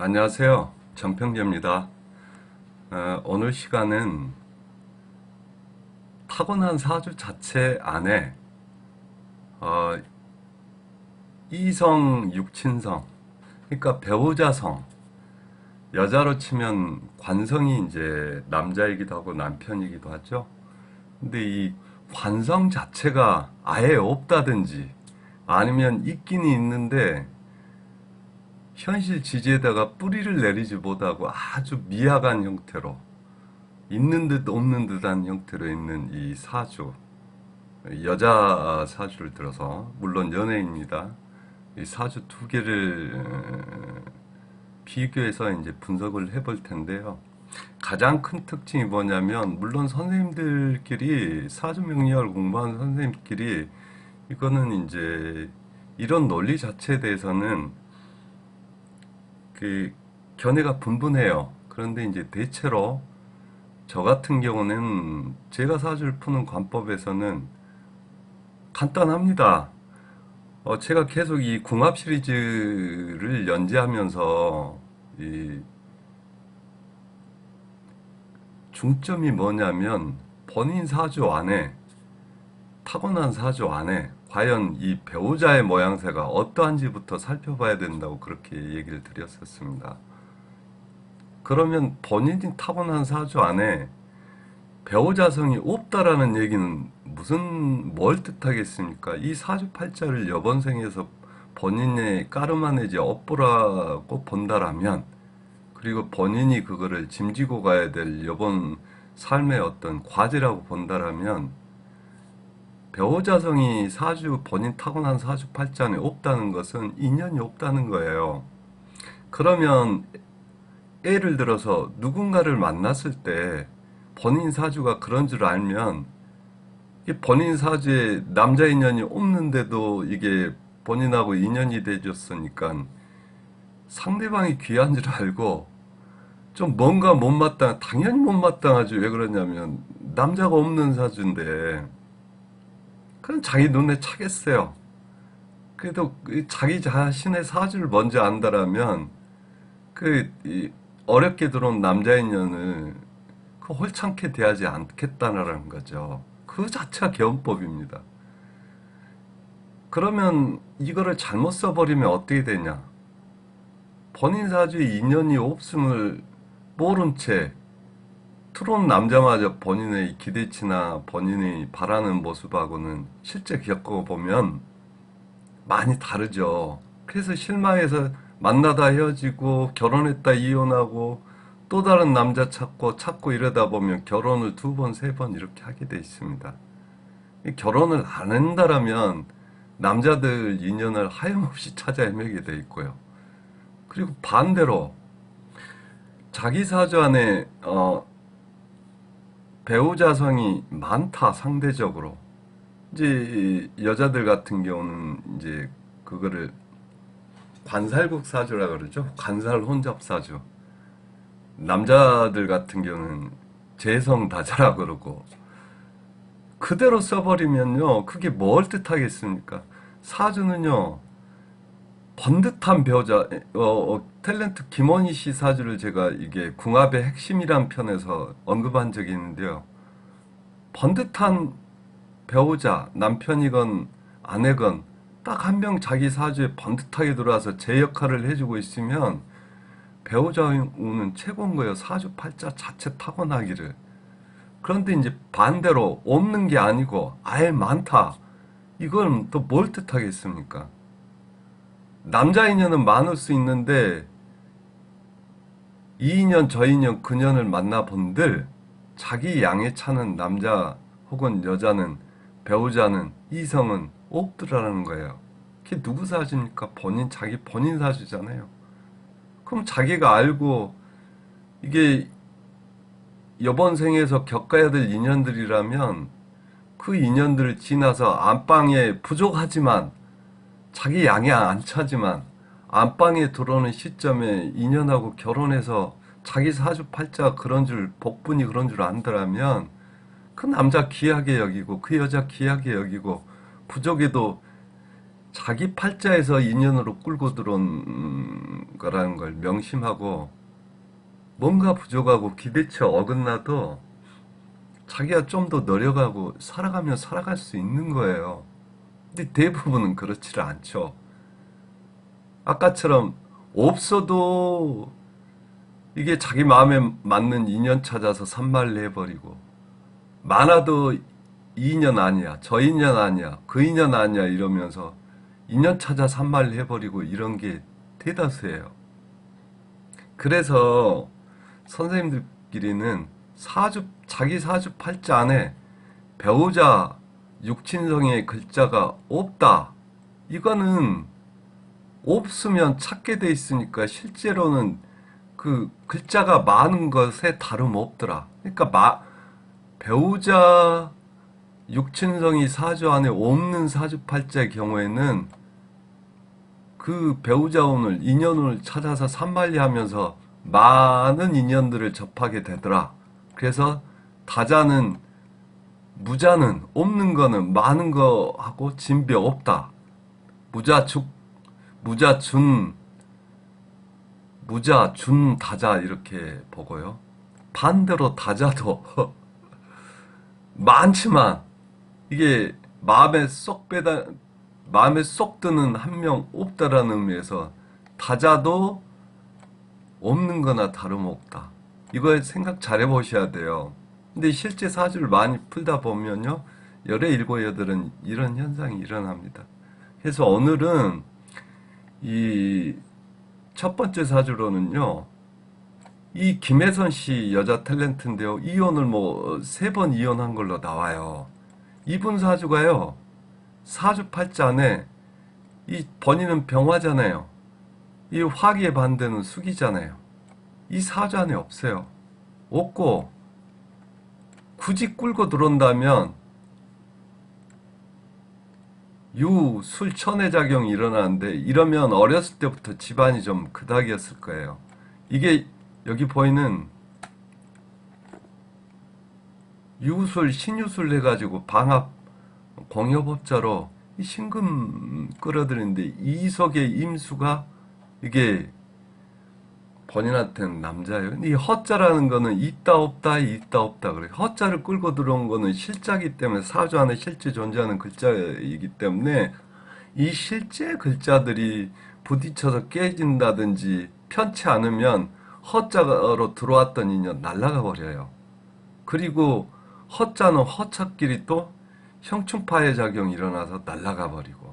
안녕하세요. 정평재입니다. 어, 오늘 시간은 타고난 사주 자체 안에 어, 이성, 육친성, 그러니까 배우자성, 여자로 치면 관성이 이제 남자이기도 하고 남편이기도 하죠. 근데 이 관성 자체가 아예 없다든지 아니면 있기는 있는데 현실 지지에다가 뿌리를 내리지 못하고 아주 미약한 형태로 있는 듯 없는 듯한 형태로 있는 이 사주 여자 사주를 들어서 물론 연예인입니다. 이 사주 두 개를 어, 비교해서 이제 분석을 해볼 텐데요. 가장 큰 특징이 뭐냐면 물론 선생님들끼리 사주 명리학을 공부하는 선생님끼리 이거는 이제 이런 논리 자체에 대해서는 그 견해가 분분해요. 그런데 이제 대체로 저 같은 경우는 제가 사주를 푸는 관법에서는 간단합니다. 어, 제가 계속 이 궁합 시리즈를 연재하면서 이 중점이 뭐냐면 본인 사주 안에 타고난 사주 안에 과연 이 배우자의 모양새가 어떠한지부터 살펴봐야 된다고 그렇게 얘기를 드렸었습니다. 그러면 본인이 타고난 사주 안에 배우자성이 없다라는 얘기는 무슨 뭘 뜻하겠습니까? 이 사주팔자를 여번 생에서 본인의 까르마 내지 업보라고 본다라면 그리고 본인이 그거를 짐지고 가야 될 여번 삶의 어떤 과제라고 본다라면 배우자성이 사주 본인 타고난 사주 팔자에 없다는 것은 인연이 없다는 거예요. 그러면 예를 들어서 누군가를 만났을 때 본인 사주가 그런 줄 알면 이 본인 사주에 남자 인연이 없는데도 이게 본인하고 인연이 돼줬으니까 상대방이 귀한 줄 알고 좀 뭔가 못마땅 당연히 못마땅하지 왜 그러냐면 남자가 없는 사주인데 그럼 자기 눈에 차겠어요. 그래도 그 자기 자신의 사주를 먼저 안다라면 그 이, 어렵게 들어온 남자 인연을 그 홀창게 대하지 않겠다는 거죠. 그 자체가 개헌법입니다. 그러면 이거를 잘못 써버리면 어떻게 되냐? 본인 사주에 인연이 없음을 모른 채 트롯 남자마저 본인의 기대치나 본인이 바라는 모습하고는 실제 겪어보면 많이 다르죠. 그래서 실망해서 만나다 헤어지고 결혼했다 이혼하고 또 다른 남자 찾고 찾고 이러다 보면 결혼을 두 번, 세 번 이렇게 하게 돼 있습니다. 결혼을 안 한다라면 남자들 인연을 하염없이 찾아 헤매게 돼 있고요. 그리고 반대로 자기 사주 안에 어, 배우자성이 많다 상대적으로 이제 여자들 같은 경우는 이제 그거를 관살국 사주라 그러죠. 관살 혼잡 사주. 남자들 같은 경우는 재성 다자라 그러고 그대로 써버리면요. 그게 뭘 뜻하겠습니까? 사주는요. 번듯한 배우자, 어, 어, 탤런트 김원희 씨 사주를 제가 이게 궁합의 핵심이란 편에서 언급한 적이 있는데요. 번듯한 배우자, 남편이건 아내건 딱 한 명 자기 사주에 번듯하게 들어와서 제 역할을 해주고 있으면 배우자 운은 최고인 거예요. 사주 팔자 자체 타고나기를. 그런데 이제 반대로 없는 게 아니고 아예 많다. 이건 또 뭘 뜻하겠습니까? 남자 인연은 많을 수 있는데 이 인연 저 인연 그년을 만나본들 자기 양에 차는 남자 혹은 여자는 배우자는 이성은 없더라는 거예요. 그게 누구 사주입니까? 본인 자기 본인 사주잖아요. 그럼 자기가 알고 이게 이번 생에서 겪어야 될 인연들이라면 그 인연들을 지나서 안방에 부족하지만 자기 양이 안 차지만 안방에 들어오는 시점에 인연하고 결혼해서 자기 사주팔자 그런 줄 복분이 그런 줄 안더라면 그 남자 귀하게 여기고 그 여자 귀하게 여기고 부족에도 자기 팔자에서 인연으로 끌고 들어온 음, 거라는 걸 명심하고 뭔가 부족하고 기대치 어긋나도 자기가 좀 더 노력하고 살아가면 살아갈 수 있는 거예요. 근데 대부분은 그렇지를 않죠. 아까처럼 없어도 이게 자기 마음에 맞는 인연 찾아서 산말을 해버리고 많아도 이 인연 아니야, 저 인연 아니야, 그 인연 아니야 이러면서 인연 찾아 산말을 해버리고 이런 게 대다수예요. 그래서 선생님들끼리는 사주 자기 사주 팔자 안에 배우자 육친성의 글자가 없다. 이거는 없으면 찾게 돼 있으니까 실제로는 그 글자가 많은 것에 다름없더라. 그러니까 마, 배우자 육친성이 사주 안에 없는 사주 팔자의 경우에는 그 배우자 운을 인연운을 찾아서 산만리하면서 많은 인연들을 접하게 되더라. 그래서 다자는 무자는 없는 거는 많은 거 하고 진배 없다. 무자 죽 무자 준 무자 준 다자 이렇게 보고요. 반대로 다자도 많지만 이게 마음에 쏙 빼다 마음에 쏙 드는 한 명 없다라는 의미에서 다자도 없는 거나 다름없다. 이거 생각 잘 해보셔야 돼요. 근데 실제 사주를 많이 풀다 보면요. 열의 일곱 여덟은 이런 현상이 일어납니다. 그래서 오늘은 이 첫 번째 사주로는요. 이 김혜선 씨 여자 탤런트인데요. 이혼을 뭐 세 번 이혼한 걸로 나와요. 이분 사주가요. 사주 팔자 안에 이 본인은 병화잖아요. 이 화기의 반대는 수기잖아요. 이 사주 안에 없어요. 없고 굳이 끌고 들어온다면 유, 술, 천의 작용이 일어나는데 이러면 어렸을 때부터 집안이 좀 그닥이었을 거예요. 이게 여기 보이는 유술, 신유술 해가지고 방합 공여법자로 이 신금 끌어들이는데 이석의 임수가 이게 본인한테는 남자예요. 근데 이 허자라는 거는 있다 없다 있다 없다 그래. 허자를 끌고 들어온 거는 실자기 때문에 사주 안에 실제 존재하는 글자이기 때문에 이 실제 글자들이 부딪혀서 깨진다든지 편치 않으면 허자로 들어왔던 인연 날아가 버려요. 그리고 허자는 허차끼리 또 형충파의 작용이 일어나서 날아가 버리고.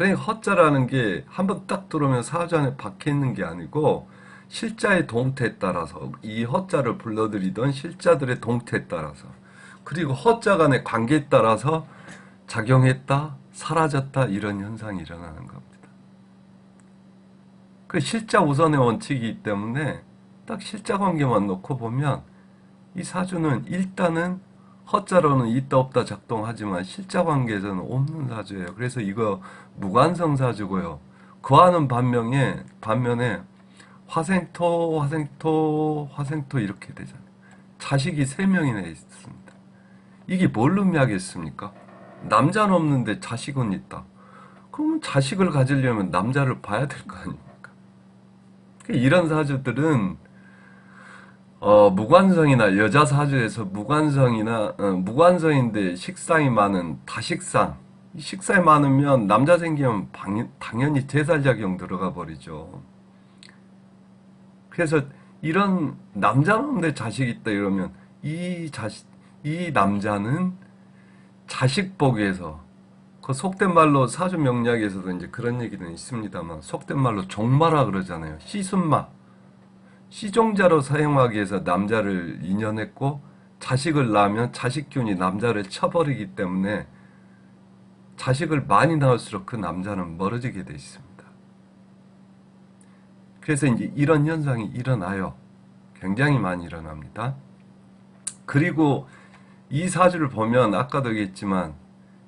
그러니까 허자라는 게 한번 딱 들어오면 사주 안에 박혀 있는 게 아니고 실자의 동태에 따라서 이 허자를 불러들이던 실자들의 동태에 따라서 그리고 허자 간의 관계에 따라서 작용했다, 사라졌다 이런 현상이 일어나는 겁니다. 그 실자 우선의 원칙이기 때문에 딱 실자 관계만 놓고 보면 이 사주는 일단은 허자로는 있다 없다 작동하지만 실자 관계에서는 없는 사주예요. 그래서 이거 무관성 사주고요. 그와는 반면에 반면에 화생토, 화생토, 화생토 이렇게 되잖아요. 자식이 세 명이나 있습니다. 이게 뭘 의미하겠습니까? 남자는 없는데 자식은 있다. 그러면 자식을 가지려면 남자를 봐야 될 거 아닙니까? 이런 사주들은 어, 무관성이나 여자 사주에서 무관성이나 어, 무관성인데 식상이 많은 다식상 이 식상이 많으면 남자 생기면 방, 당연히 제살작용 들어가 버리죠. 그래서 이런 남자는 없는데 자식 있다 이러면 이 자식 이 남자는 자식 보기에서 그 속된 말로 사주 명리학에서도 이제 그런 얘기는 있습니다만 속된 말로 종마라 그러잖아요. 씨순마 씨종자로 사용하기 위해서 남자를 인연했고 자식을 낳으면 자식균이 남자를 쳐버리기 때문에 자식을 많이 낳을수록 그 남자는 멀어지게 돼 있습니다. 그래서 이제 이런 현상이 일어나요. 굉장히 많이 일어납니다. 그리고 이 사주를 보면 아까도 얘기했지만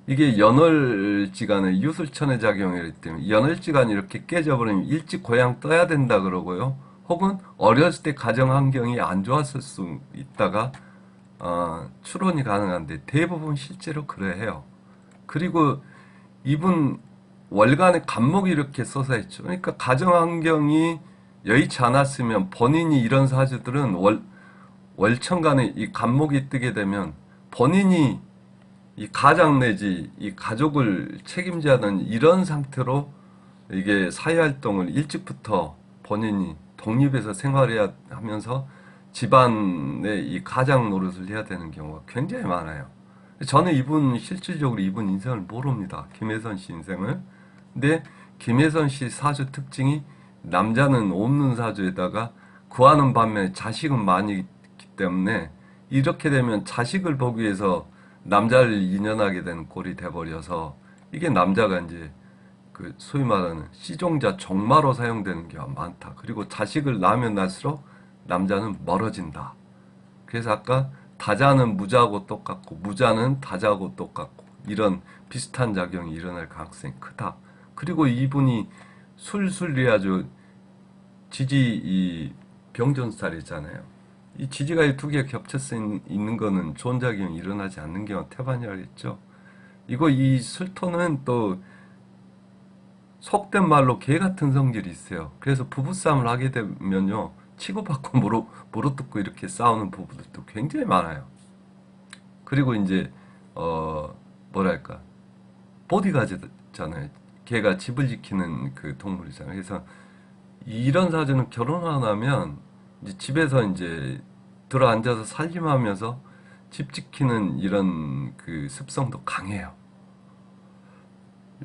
이게 연월지간의 유술천의 작용이기 때문에 연월지간이 이렇게 깨져버리면 일찍 고향 떠야 된다 그러고요. 혹은 어렸을 때 가정 환경이 안 좋았을 수 있다가 어, 추론이 가능한데 대부분 실제로 그래 해요. 그리고 이분 월간에 감목이 이렇게 써서 했죠. 그러니까 가정 환경이 여의치 않았으면 본인이 이런 사주들은 월 월천간에 이 감목이 뜨게 되면 본인이 이 가장 내지 이 가족을 책임져야 하는 이런 상태로 이게 사회활동을 일찍부터 본인이 독립해서 생활해야 하면서 집안의 이 가장 노릇을 해야 되는 경우가 굉장히 많아요. 저는 이분 실질적으로 이분 인생을 모릅니다. 김혜선 씨 인생을. 근데 김혜선 씨 사주 특징이 남자는 없는 사주에다가 구하는 반면에 자식은 많이 있기 때문에 이렇게 되면 자식을 보기 위해서 남자를 인연하게 되는 꼴이 돼버려서 이게 남자가 이제 그 소위 말하는 시종자 종마로 사용되는 경우가 많다. 그리고 자식을 낳으면 낳을수록 남자는 멀어진다. 그래서 아까 다자는 무자하고 똑같고 무자는 다자하고 똑같고 이런 비슷한 작용이 일어날 가능성이 크다. 그리고 이분이 술술이 아주 지지 이 병존살이잖아요. 이 지지가 이 두 개 겹쳐서 있- 있는 거는 좋은 작용이 일어나지 않는 경우 태반이라겠죠. 이거 이 술토는 또 속된 말로 개 같은 성질이 있어요. 그래서 부부싸움을 하게 되면요. 치고받고 무릎, 무릎 뜯고 이렇게 싸우는 부부들도 굉장히 많아요. 그리고 이제, 어, 뭐랄까. 보디가드잖아요. 개가 집을 지키는 그 동물이잖아요. 그래서 이런 사주는 결혼 안 하면 이제 집에서 이제 들어 앉아서 살림하면서 집 지키는 이런 그 습성도 강해요.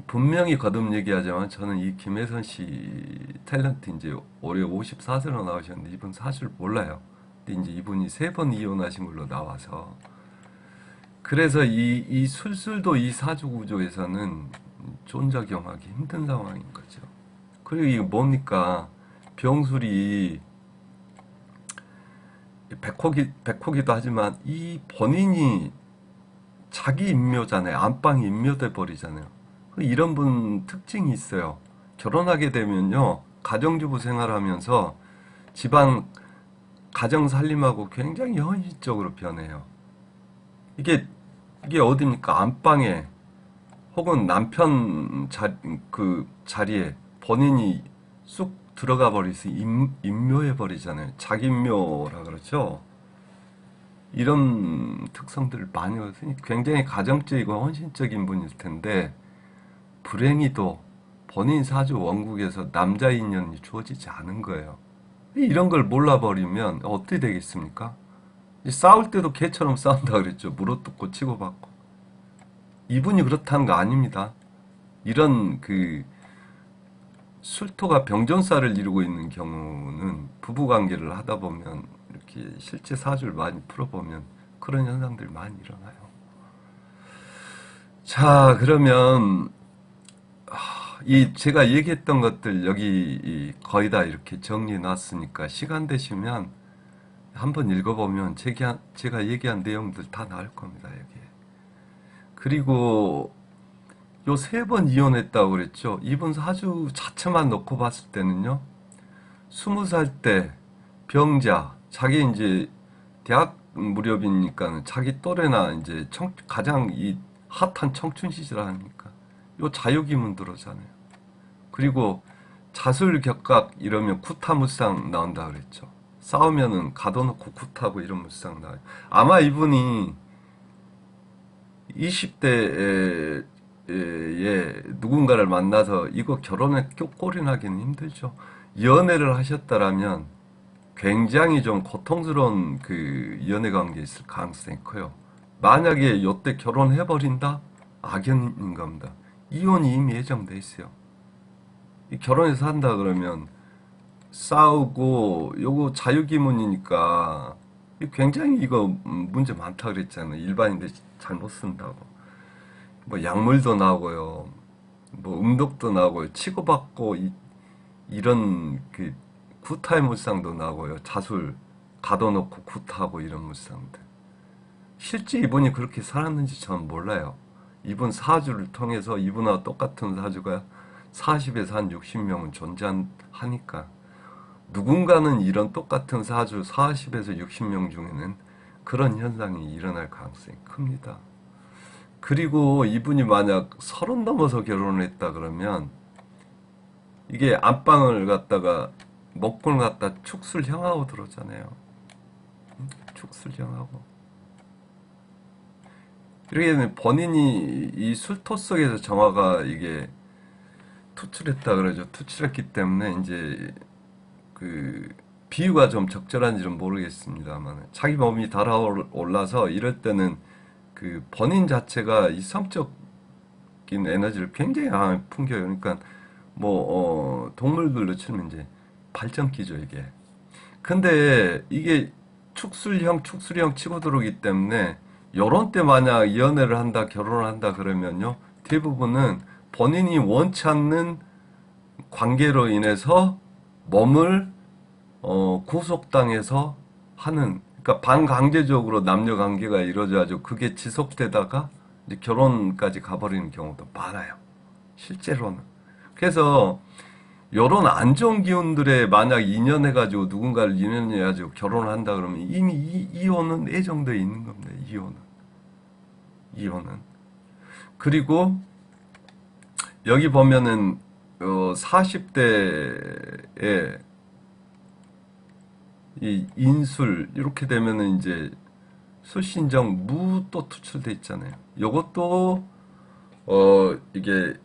분명히 거듭 얘기하자면 저는 이 김혜선 씨 탤런트 이제 올해 54세로 나오셨는데 이분 사실 몰라요. 근데 이제 이분이 세 번 이혼하신 걸로 나와서 그래서 이, 이 술술도 이 사주 구조에서는 존작용하기 힘든 상황인 거죠. 그리고 이게 뭡니까? 병술이 백호기, 백호기도 하지만 이 본인이 자기 인묘잖아요. 안방이 인묘돼 버리잖아요. 그 이런 분 특징이 있어요. 결혼하게 되면요. 가정주부 생활하면서 집안 가정 살림하고 굉장히 현실적으로 변해요. 이게 이게 어디입니까? 안방에 혹은 남편 자, 그 자리에 본인이 쑥 들어가 버리서 임, 임묘해 버리잖아요. 자기묘라 그러죠. 이런 특성들을 많이 얻으니 굉장히 가정적이고 헌신적인 분일 텐데 불행히도 본인 사주 원국에서 남자 인연이 주어지지 않은 거예요. 이런 걸 몰라버리면 어떻게 되겠습니까? 싸울 때도 개처럼 싸운다 그랬죠. 물어뜯고 치고받고. 이분이 그렇다는 거 아닙니다. 이런 그 술토가 병전사를 이루고 있는 경우는 부부관계를 하다 보면 이렇게 실제 사주를 많이 풀어보면 그런 현상들이 많이 일어나요. 자, 그러면 아, 이 제가 얘기했던 것들 여기 이 거의 다 이렇게 정리해 놨으니까 시간 되시면 한번 읽어보면 제가, 얘기한 내용들 다 나올 겁니다, 여기에. 그리고 요 세 번 이혼했다고 그랬죠. 이분 사주 자체만 놓고 봤을 때는요. 스무 살 때 병자, 자기 이제 대학 무렵이니까 자기 또래나 이제 청, 가장 이 핫한 청춘 시절 아닙니까? 요 자유기문 들어오잖아요. 그리고 자술 격각 이러면 구타무쌍 나온다 그랬죠. 싸우면은 가둬놓고 굿하고 이런 무쌍 나와요. 아마 이분이 20대에 누군가를 만나서 이거 결혼에 꼴이나기는 힘들죠. 연애를 하셨다라면 굉장히 좀 고통스러운 그 연애 관계에 있을 가능성이 커요. 만약에 요때 결혼해버린다? 악연인 겁니다. 이혼이 이미 예정돼 있어요. 이 결혼해서 한다 그러면 싸우고 요거 자유기문이니까 굉장히 이거 문제 많다 그랬잖아요. 일반인들 잘 못 쓴다고. 뭐 약물도 나오고요. 뭐 음독도 나오고요. 치고받고 이, 이런 그 구타의 물상도 나오고요. 자술 가둬놓고 구타하고 이런 물상들. 실제 이분이 그렇게 살았는지 저는 몰라요. 이분 사주를 통해서 이분하고 똑같은 사주가 40에서 한 60명은 존재하니까 누군가는 이런 똑같은 사주 40에서 60명 중에는 그런 현상이 일어날 가능성이 큽니다. 그리고 이분이 만약 서른 넘어서 결혼을 했다 그러면 이게 안방을 갖다가 목골 갖다 축술형하고 들어오잖아요. 음, 축술형하고. 이렇게 되면 본인이 이 술토 속에서 정화가 이게 투출했다 그러죠. 투출했기 때문에 이제 그 비유가 좀 적절한지는 모르겠습니다만 자기 몸이 달아올라서 이럴 때는 그 본인 자체가 이 성적인 에너지를 굉장히 강하게 풍겨요. 그러니까 뭐 어, 동물들로 치면 이제 발전기죠 이게. 근데 이게 축술형 축술형 치고 들어오기 때문에 요런 때 만약 연애를 한다 결혼을 한다 그러면요 대부분은 본인이 원치 않는 관계로 인해서 몸을 어, 구속당해서 하는 그러니까 반강제적으로 남녀 관계가 이루어져가지고 그게 지속되다가 이제 결혼까지 가버리는 경우도 많아요. 실제로는. 그래서 요런 안 좋은 기운들에 만약 인연해가지고 누군가를 인연해가지고 결혼을 한다 그러면 이미 이, 이혼은 예정돼 있는 겁니다. 이혼은. 이혼은. 그리고 여기 보면은 어, 40대에 이 인술 이렇게 되면은 이제 수신정 무 또 투출돼 있잖아요. 요것도 어 이게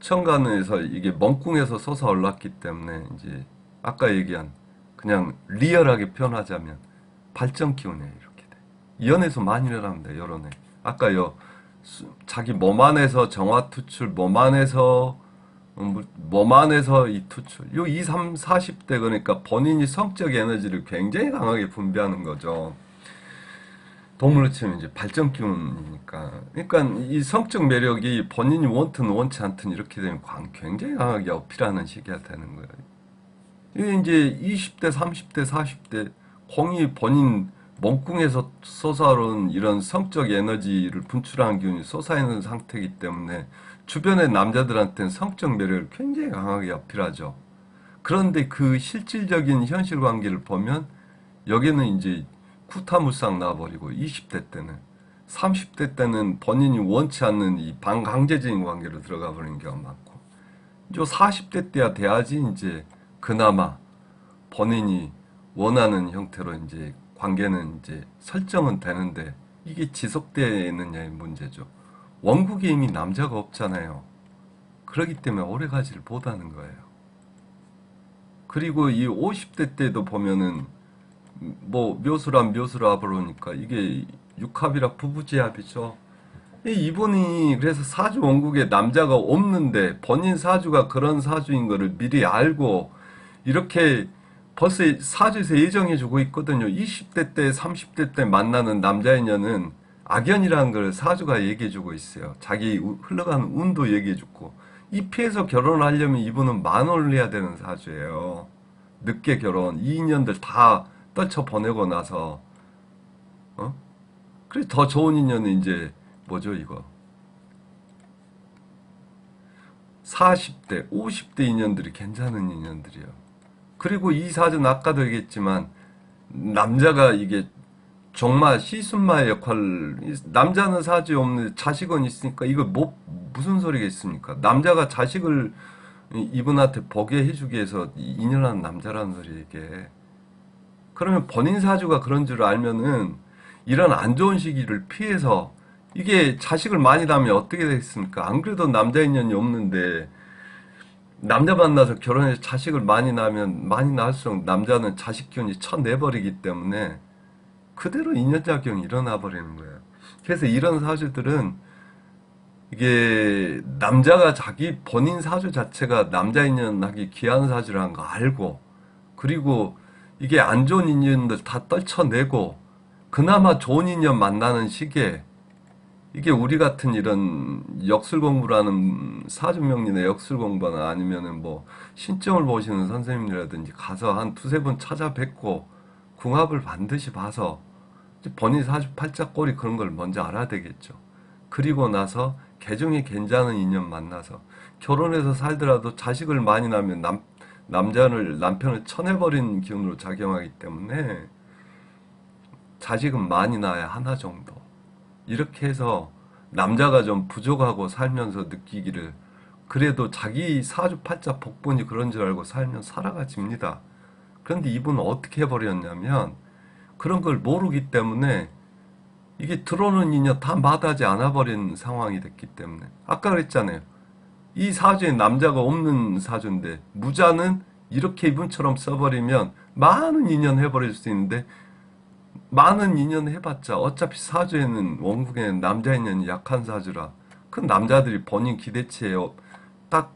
천간에서 이게 멍궁에서 솟아 올랐기 때문에 이제 아까 얘기한 그냥 리얼하게 표현하자면 발전 기운이에요 이렇게 돼. 연에서 많이 일어납니다 여론에. 아까 요 수- 자기 몸 안에서 정화 투출, 몸 안에서 음, 뭐- 몸 안에서 이 투출. 요 2, 3, 40대 그러니까 본인이 성적 에너지를 굉장히 강하게 분비하는 거죠. 동물로 치면 이제 발전 기운이니까. 그러니까 이 성적 매력이 본인이 원든 원치 않든 이렇게 되면 광- 굉장히 강하게 어필하는 시기가 되는 거예요. 이게 이제 20대, 30대, 40대 공이 본인 몸궁에서 솟아오른 이런 성적 에너지를 분출하는 기운이 솟아있는 상태이기 때문에 주변의 남자들한테는 성적 매력을 굉장히 강하게 어필하죠. 그런데 그 실질적인 현실 관계를 보면 여기는 이제 쿠타무쌍 나와버리고 20대 때는 30대 때는 본인이 원치 않는 이 반강제적인 관계로 들어가 버리는 경우가 많고 이제 40대 때야 돼야지 이제 그나마 본인이 원하는 형태로 이제 관계는 이제 설정은 되는데 이게 지속되느냐의 문제죠. 원국에 이미 남자가 없잖아요. 그렇기 때문에 오래 가지를 못하는 거예요. 그리고 이 50대 때도 보면은 뭐 묘수란 묘수라 그러니까 이게 육합이라 부부지합이죠. 이 이분이 그래서 사주 원국에 남자가 없는데 본인 사주가 그런 사주인 거를 미리 알고 이렇게 벌써 사주에서 예정해 주고 있거든요. 20대 때, 30대 때 만나는 남자 인연은 악연이라는 걸 사주가 얘기해 주고 있어요. 자기 우- 흘러가는 운도 얘기해 주고. 이 피해서 결혼하려면 이분은 만원을 해야 되는 사주예요. 늦게 결혼, 이 인연들 다 떨쳐 보내고 나서, 어? 그래, 더 좋은 인연은 이제, 뭐죠, 이거? 40대, 50대 인연들이 괜찮은 인연들이에요. 그리고 이 사주는 아까도 얘기했지만 남자가 이게 정말 시순마의 역할을 이- 남자는 사주에 없는데 자식은 있으니까 이거 뭐 무슨 소리겠습니까? 남자가 자식을 이- 이분한테 보게 해주기 위해서 이- 인연하는 남자라는 소리 이게 그러면 본인 사주가 그런 줄 알면은 이런 안 좋은 시기를 피해서 이게 자식을 많이 낳으면 어떻게 되겠습니까? 안 그래도 남자 인연이 없는데 남자 만나서 결혼해서 자식을 많이 낳으면 많이 낳을수록 남자는 자식 기운이 쳐내버리기 때문에 그대로 인연작용이 일어나 버리는 거예요. 그래서 이런 사주들은 이게 남자가 자기 본인 사주 자체가 남자 인연하기 귀한 사주라는 거 알고 그리고 이게 안 좋은 인연들 다 떨쳐내고 그나마 좋은 인연 만나는 시기에 이게 우리 같은 이런 역술 공부라는 사주명리나 역술 공부나 아니면은 뭐 신점을 보시는 선생님이라든지 가서 한 두세 번 찾아뵙고 궁합을 반드시 봐서 본인 사주 팔자꼬리 그런 걸 먼저 알아야 되겠죠. 그리고 나서 개중에 괜찮은 인연 만나서 결혼해서 살더라도 자식을 많이 낳으면 남, 남자를, 남편을 쳐내버리는 기운으로 작용하기 때문에 자식은 많이 낳아야 하나 정도. 이렇게 해서 남자가 좀 부족하고 살면서 느끼기를 그래도 자기 사주팔자 복분이 그런 줄 알고 살면 살아가집니다. 그런데 이분은 어떻게 해버렸냐면 그런 걸 모르기 때문에 이게 들어오는 인연 다 마다하지 않아 버린 상황이 됐기 때문에 아까 그랬잖아요. 이 사주에 남자가 없는 사주인데 무자는 이렇게 이분처럼 써버리면 많은 인연 해버릴 수 있는데 많은 인연 해봤자 어차피 사주에는 원국에는 남자 인연이 약한 사주라. 그 남자들이 본인 기대치에 어- 딱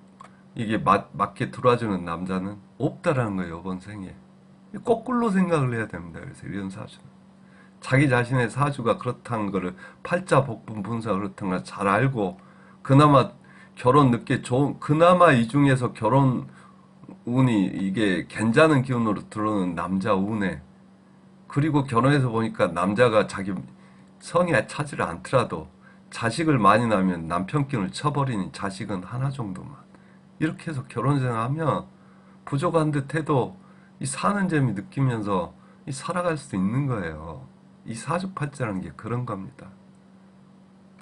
이게 맞, 맞게 들어와주는 남자는 없다라는 거예요 이번 생에. 거꾸로 생각을 해야 됩니다 그래서 이런 사주는. 자기 자신의 사주가 그렇다는 거를 팔자 복분 분사 그렇다는 걸 잘 알고 그나마 결혼 늦게 좋은 그나마 이 중에서 결혼 운이 이게 괜찮은 기운으로 들어오는 남자 운에 그리고 결혼해서 보니까 남자가 자기 성에 차지를 않더라도 자식을 많이 낳으면 남편 기운을 쳐버리니 자식은 하나 정도만 이렇게 해서 결혼 생활하면 부족한 듯 해도 이 사는 재미 느끼면서 이 살아갈 수 있는 거예요. 이 사주팔자라는 게 그런 겁니다.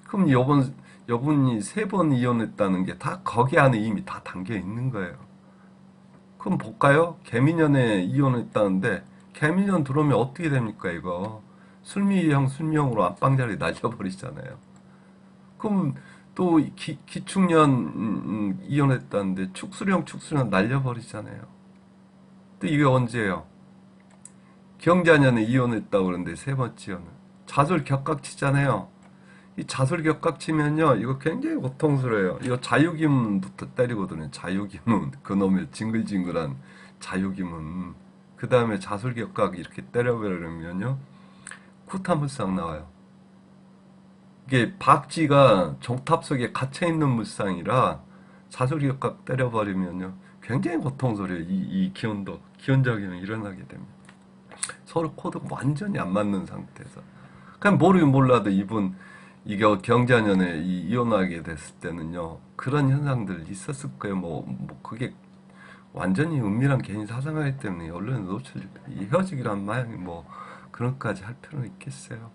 그럼 여분, 여분이 세 번 이혼했다는 게 다 거기 안에 이미 다 담겨 있는 거예요. 그럼 볼까요? 개미년에 이혼했다는데 개미년 들어오면 어떻게 됩니까 이거? 술미형 술미형으로 안방자리 날려버리잖아요. 그럼 또 기, 기축년 음, 음, 이혼했다는데 축술형 축술형 날려버리잖아요. 또 이게 언제예요? 경자년에 이혼했다고 그러는데 세 번째는 자술 격각 치잖아요. 이 자술 격각 치면요, 이거 굉장히 고통스러워요. 이거 자유기문부터 때리거든요. 자유기문. 그놈의 징글징글한 자유기문. 그 다음에 자술 격각 이렇게 때려버리면요, 쿠타물상 나와요. 이게 박쥐가 종탑 속에 갇혀있는 물상이라 자술 격각 때려버리면요, 굉장히 고통스러워요. 이, 이 기운도, 기운적이면 일어나게 됩니다. 서로 코드가 완전히 안 맞는 상태에서. 그냥 모르긴 몰라도 이분, 이게 경자년에 이- 이혼하게 됐을 때는요, 그런 현상들 있었을 거예요. 뭐, 뭐, 그게 완전히 은밀한 개인 사생활이기 때문에 언론에 노출, 이 헤어지기란 마양이 뭐, 그런까지 할 필요는 있겠어요.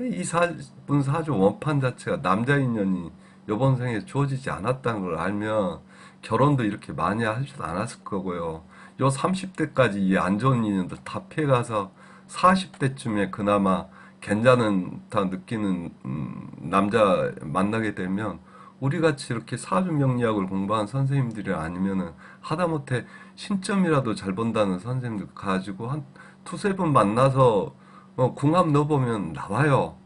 이 사분 사주 원판 자체가 남자 인연이 이번 생에 주어지지 않았다는 걸 알면 결혼도 이렇게 많이 하지도 않았을 거고요. 요 30대까지 이 안 좋은 인연들 다 피해가서 40대쯤에 그나마 괜찮다 느끼는 음, 남자 만나게 되면 우리 같이 이렇게 사주 명리학을 공부한 선생님들이 아니면은 하다못해 신점이라도 잘 본다는 선생님들 가지고 한 두세 번 만나서 어, 궁합 넣어보면 나와요.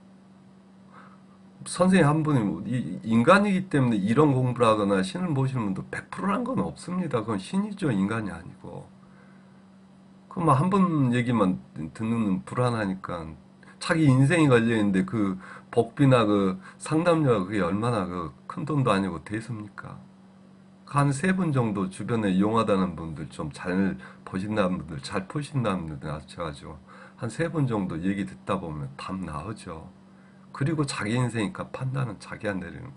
선생님 한 분이 뭐 이- 인간이기 때문에 이런 공부를 하거나 신을 모시는 분도 100%란 건 없습니다. 그건 신이죠. 인간이 아니고. 그럼 한 번 얘기만 듣는 불안하니까 자기 인생이 걸려있는데 그 복비나 그 상담료가 그게 얼마나 그 큰 돈도 아니고 대수입니까? 한 세 분 정도 주변에 이용하다는 분들 좀 잘 보신다는 분들 잘 푸신다는 분들 나셔가지고 한 세 분 정도 얘기 듣다 보면 답 나오죠. 그리고 자기 인생이니까 판단은 자기가 내리는.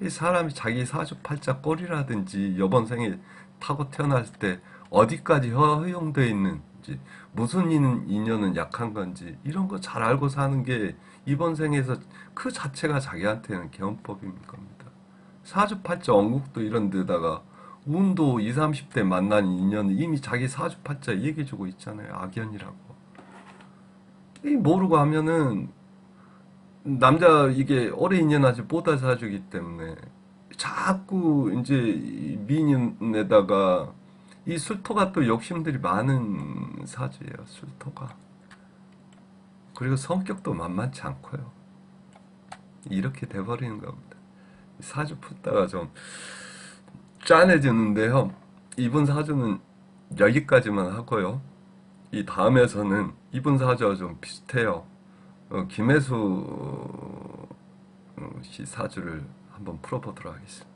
이 사람이 자기 사주팔자 꼴이라든지 이번 생에 타고 태어났을 때 어디까지 허- 허용되어 있는 지 무슨 인- 인연은 약한 건지 이런 거 잘 알고 사는 게 이번 생에서 그 자체가 자기한테는 개헌법인 겁니다. 사주팔자 원국도 이런 데다가 운도 20, 30대 만난 인연은 이미 자기 사주팔자 얘기해주고 있잖아요. 악연이라고. 이 모르고 하면은 남자 이게 오래 인연하지 못할 사주기 때문에 자꾸 이제 이 미인에다가 이 술토가 또 욕심들이 많은 사주예요. 술토가. 그리고 성격도 만만치 않고요. 이렇게 돼버리는 겁니다. 사주 풀다가 좀 짠해지는데요. 이분 사주는 여기까지만 하고요. 이 다음에서는 이분 사주와 좀 비슷해요. 어, 김혜수 어, 씨 사주를 한번 풀어보도록 하겠습니다.